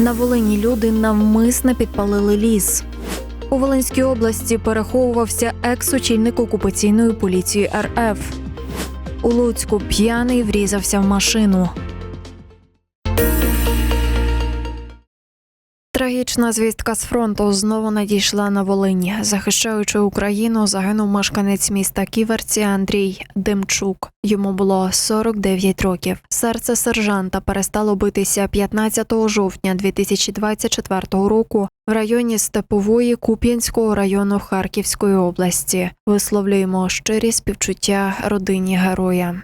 На Волині люди навмисне підпалили ліс. У Волинській області переховувався екс-очільник окупаційної поліції РФ. У Луцьку п'яний врізався в машину. Трагічна звістка з фронту знову надійшла на Волині. Захищаючи Україну, загинув мешканець міста Ківерці Андрій Демчук. Йому було 49 років. Серце сержанта перестало битися 15 жовтня 2024 року в районі Степової Куп'янського району Харківської області. Висловлюємо щирі співчуття родині героя.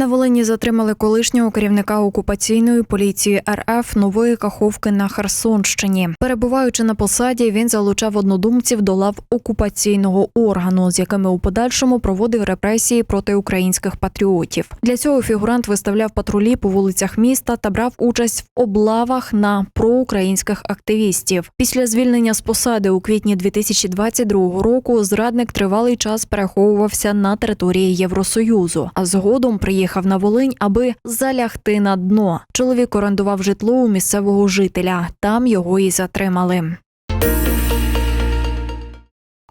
На Волині затримали колишнього керівника окупаційної поліції РФ Нової Каховки на Херсонщині. Перебуваючи на посаді, він залучав однодумців до лав окупаційного органу, з якими у подальшому проводив репресії проти українських патріотів. Для цього фігурант виставляв патрулі по вулицях міста та брав участь в облавах на проукраїнських активістів. Після звільнення з посади у квітні 2022 року зрадник тривалий час переховувався на території Євросоюзу, а згодом приїхав на Волинь, аби залягти на дно. Чоловік орендував житло у місцевого жителя. Там його і затримали.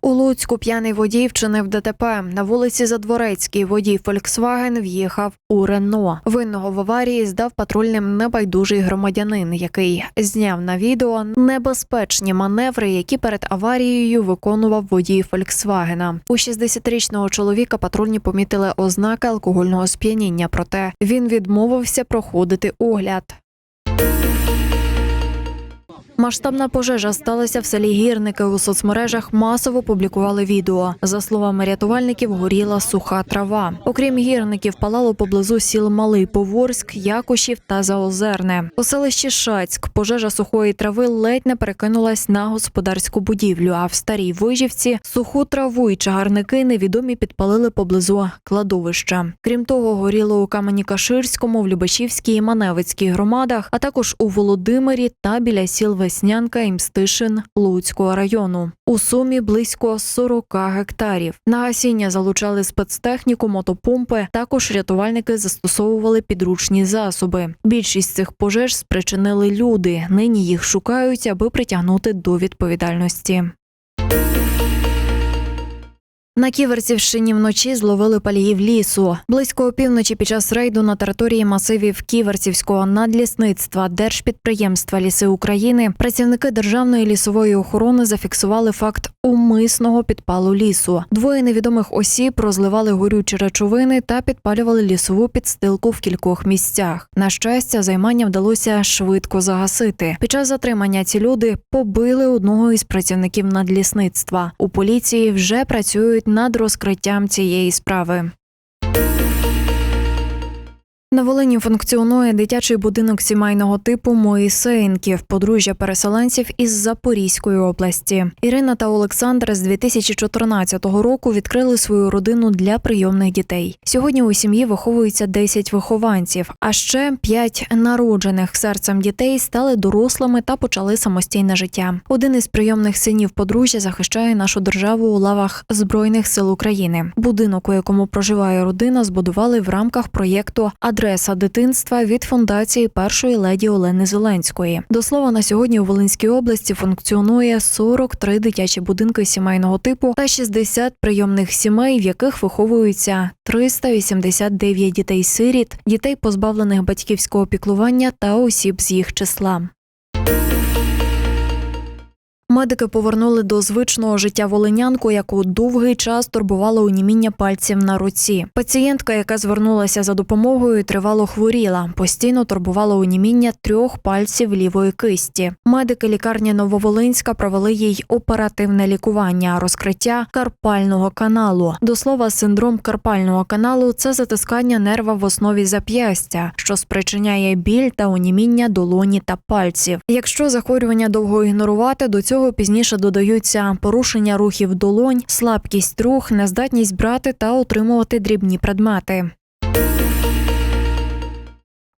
У Луцьку п'яний водій вчинив ДТП. На вулиці Задворецькій водій Фольксваген в'їхав у Рено. Винного в аварії здав патрульним небайдужий громадянин, який зняв на відео небезпечні маневри, які перед аварією виконував водій Фольксвагена. У 60-річного чоловіка патрульні помітили ознаки алкогольного сп'яніння, проте він відмовився проходити огляд. Масштабна пожежа сталася в селі Гірники. У соцмережах масово публікували відео. За словами рятувальників, горіла суха трава. Окрім гірників, палало поблизу сіл Малий Поворськ, Якушів та Заозерне. У селищі Шацьк пожежа сухої трави ледь не перекинулась на господарську будівлю. А в старій вижівці суху траву і чагарники невідомі підпалили поблизу кладовища. Крім того, горіло у Камені-Каширському, в Любачівській і Маневицькій громадах, а також у Володимирі та біля сіл Веснянка і Мстишин Луцького району. У сумі близько 40 гектарів. На гасіння залучали спецтехніку, мотопомпи. Також рятувальники застосовували підручні засоби. Більшість цих пожеж спричинили люди. Нині їх шукають, аби притягнути до відповідальності. На Ківерцівщині вночі зловили паліїв лісу. Близько опівночі під час рейду на території масивів Ківерцівського надлісництва держпідприємства Ліси України працівники державної лісової охорони зафіксували факт умисного підпалу лісу. Двоє невідомих осіб розливали горючі речовини та підпалювали лісову підстилку в кількох місцях. На щастя, займання вдалося швидко загасити. Під час затримання ці люди побили одного із працівників надлісництва. У поліції вже працюють над розкриттям цієї справи. На Волині функціонує дитячий будинок сімейного типу Моїсеїнків, подружжя переселенців із Запорізької області. Ірина та Олександр з 2014 року відкрили свою родину для прийомних дітей. Сьогодні у сім'ї виховується 10 вихованців, а ще 5 народжених серцем дітей стали дорослими та почали самостійне життя. Один із прийомних синів подружжя захищає нашу державу у лавах Збройних сил України. Будинок, у якому проживає родина, збудували в рамках проєкту Адреса дитинства від фундації першої леді Олени Зеленської. До слова, на сьогодні у Волинській області функціонує 43 дитячі будинки сімейного типу та 60 прийомних сімей, в яких виховуються 389 дітей-сиріт, дітей, позбавлених батьківського піклування та осіб з їх числа. Медики повернули до звичного життя волинянку, яку довгий час турбувало уніміння пальців на руці. Пацієнтка, яка звернулася за допомогою, тривало хворіла. Постійно турбувало уніміння трьох пальців лівої кисті. Медики лікарні Нововолинська провели їй оперативне лікування, розкриття карпального каналу. До слова, синдром карпального каналу це затискання нерва в основі зап'ястя, що спричиняє біль та уніміння долоні та пальців. Якщо захворювання довго ігнорувати, до цього пізніше додаються порушення рухів долонь, слабкість рух, нездатність брати та отримувати дрібні предмети.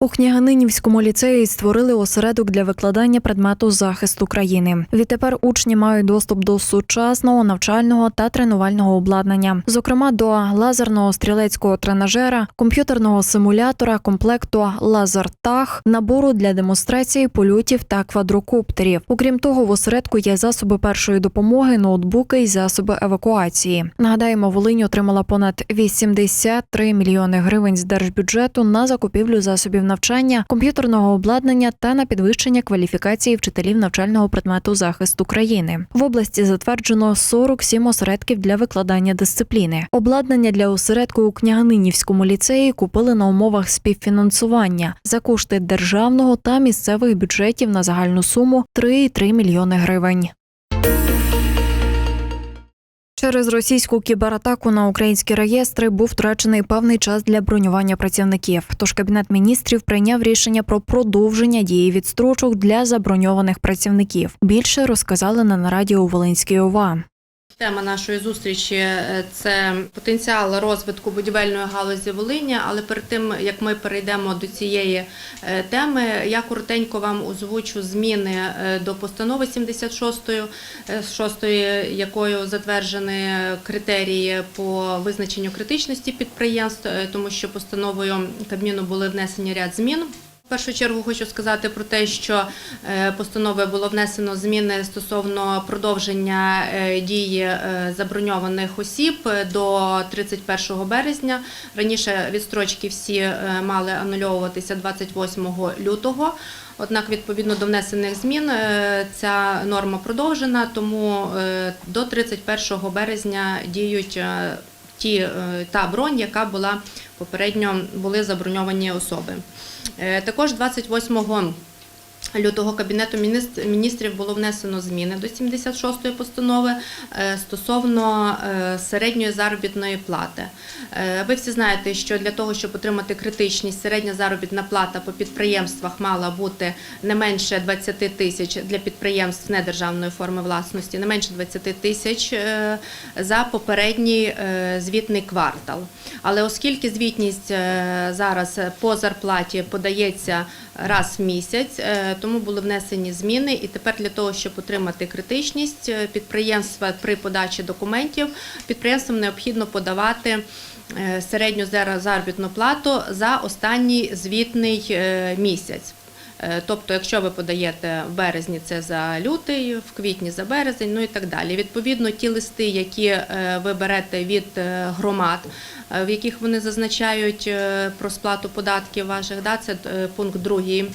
У Княганинівському ліцеї створили осередок для викладання предмету захисту країни. Відтепер учні мають доступ до сучасного навчального та тренувального обладнання, зокрема до лазерного стрілецького тренажера, комп'ютерного симулятора, комплекту лазертаг, набору для демонстрації польотів та квадрокоптерів. Окрім того, в осередку є засоби першої допомоги, ноутбуки і засоби евакуації. Нагадаємо, Волинь отримала понад 83 мільйони гривень з держбюджету на закупівлю засобів навчання, комп'ютерного обладнання та на підвищення кваліфікації вчителів навчального предмету захисту країни. В області затверджено 47 осередків для викладання дисципліни. Обладнання для осередку у Княганинівському ліцеї купили на умовах співфінансування за кошти державного та місцевих бюджетів на загальну суму 3,3 мільйони гривень. Через російську кібератаку на українські реєстри був втрачений певний час для бронювання працівників. Тож кабінет міністрів прийняв рішення про продовження дії відстрочок для заброньованих працівників. Більше розказали на нараді у Волинській ОВА. Тема нашої зустрічі е, це потенціал розвитку будівельної галузі Волині. Але перед тим як ми перейдемо до цієї е, теми, я коротенько вам озвучу зміни е, до постанови 76, е, 6, якою затверджені критерії по визначенню критичності підприємств, тому що постановою Кабміну були внесені ряд змін. В першу чергу хочу сказати про те, що е, постановою було внесено зміни стосовно продовження е, дії е, заброньованих осіб до 31 березня. Раніше відстрочки всі мали анульовуватися 28 лютого. Однак, відповідно до внесених змін, ця норма продовжена, тому до 31 березня діють ті, е, та бронь, яка була попередньо були заброньовані особи. Е, Також 28 лютого Кабінету міністрів було внесено зміни до 76-ї постанови е, стосовно е, середньої заробітної плати. Е, Ви всі знаєте, що для того, щоб отримати критичність, середня заробітна плата по підприємствах мала бути не менше 20 тисяч для підприємств недержавної форми власності, не менше 20 тисяч за попередній звітний квартал. Але оскільки звітність зараз по зарплаті подається раз в місяць, тому були внесені зміни. І тепер для того, щоб отримати критичність е, підприємства при подачі документів, підприємствам необхідно подавати е, середню заробітну плату за останній звітний е, місяць. Тобто, якщо ви подаєте в березні, це за лютий, в квітні за березень, ну і так далі. Відповідно, ті листи, які ви берете від громад, в яких вони зазначають про сплату податків ваших, да, це пункт другий.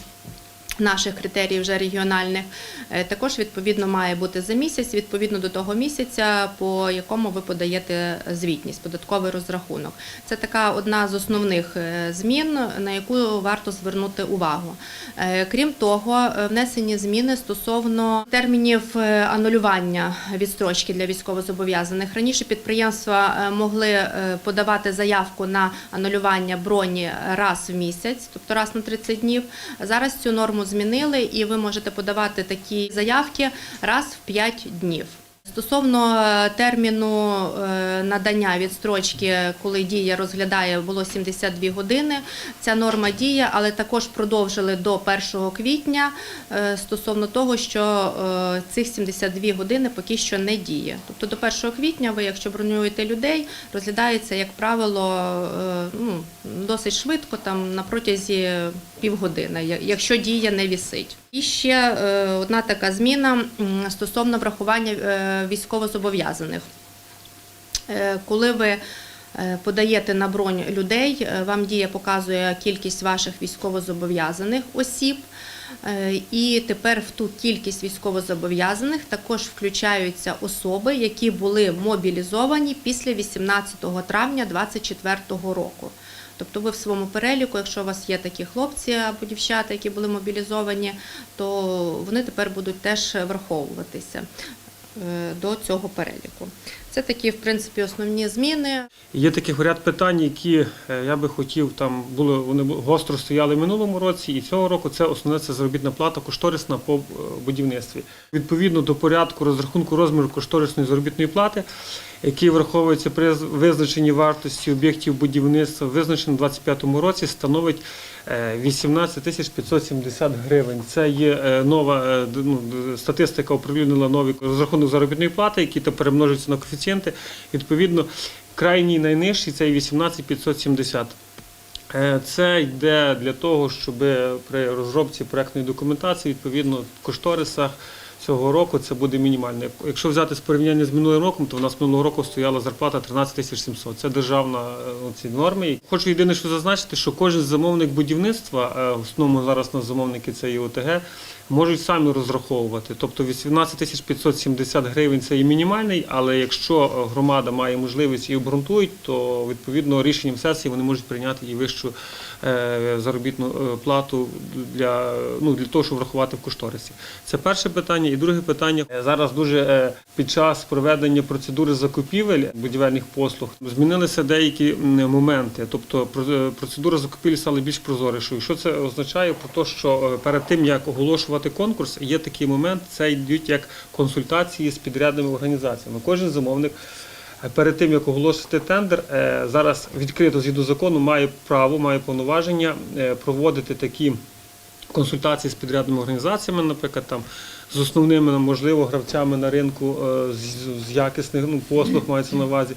Наших критеріїв вже регіональних Е, також відповідно має бути за місяць, відповідно до того місяця, по якому ви подаєте звітність, податковий розрахунок. Це така одна з основних е, змін, на яку варто звернути увагу. Е, Крім того, внесені зміни стосовно термінів анулювання відстрочки для військовозобов'язаних. Раніше підприємства могли подавати заявку на анулювання броні раз в місяць, тобто раз на 30 днів. Зараз цю норму змінили, і ви можете подавати такі заявки раз в 5 днів. Стосовно е, терміну е, надання відстрочки, коли дія розглядає, було 72 години. Ця норма діє, але також продовжили до 1 квітня е, стосовно того, що цих 72 години поки що не діє. Тобто до 1 квітня ви, якщо бронюєте людей, розглядається, як правило, ну, досить швидко, там на протязі півгодини, якщо дія не вісить. І ще е, одна така зміна стосовно врахування е, військовозобов'язаних. Е, Коли ви подаєте на бронь людей, вам дія показує кількість ваших військовозобов'язаних осіб. І тепер в ту кількість військовозобов'язаних також включаються особи, які були мобілізовані після 18 травня 2024 року. Тобто ви в своєму переліку, якщо у вас є такі хлопці або дівчата, які були мобілізовані, то вони тепер будуть теж враховуватися е, до цього переліку. Це такі, в принципі, основні зміни. Є таких ряд питань, які е, я би хотів, там були вони гостро стояли минулому році, і цього року це основне це заробітна плата кошторисна по е, будівництві. Відповідно до порядку розрахунку розміру кошторисної заробітної плати який враховується при визначенні вартості об'єктів будівництва, визначений у 2025 році, становить е, 18 тисяч 570 гривень. Це є е, нова е, ну, статистика оприлюднила новий розрахунок заробітної плати, який тепер множиться на коефіцієнти. Відповідно, крайній найнижчий це є 18 570. Е, Це йде для того, щоб при розробці проектної документації, відповідно, в кошторисах цього року це буде мінімально. Якщо взяти з порівняння з минулим роком, то в нас минулого року стояла зарплата 13 тисяч 700. Це державна е, ці норми. Хочу єдине, що зазначити, що кожен замовник будівництва, е, в основному зараз на замовники це і ОТГ, можуть самі розраховувати. Тобто 18 тисяч 570 гривень це і мінімальний, але якщо е, громада має можливість і обґрунтують, то відповідно рішенням сесії вони можуть прийняти і вищу е, заробітну е, плату для, ну, для того, щоб врахувати в кошторисі. Це перше питання. І друге питання зараз дуже під час проведення процедури закупівель будівельних послуг змінилися деякі моменти. Тобто про- процедура закупівель стала більш прозорішою. Що це означає? Про те, що перед тим як оголошувати конкурс, є такий момент, це йдуть як консультації з підрядними організаціями. Кожен замовник. е, Перед тим як оголосити тендер, е, зараз відкрито згідно закону має право, має повноваження е, проводити такі консультації з підрядними організаціями, наприклад, там з основними, можливо, гравцями на ринку з якісних ну, послуг мається на увазі,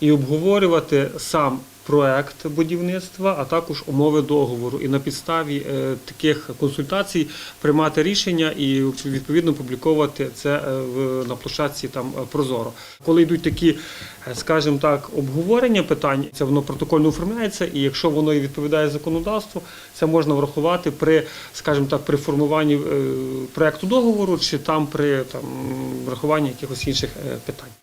і обговорювати сам проект будівництва, а також умови договору. І на підставі е, таких консультацій приймати рішення і відповідно публіковувати це е, на площадці там е, Прозоро. Коли йдуть такі, скажімо так, обговорення питань, це воно протокольно оформляється, і якщо воно і відповідає законодавству, це можна врахувати при, скажімо так, при формуванні проекту договору чи там при там врахуванні якихось інших питань.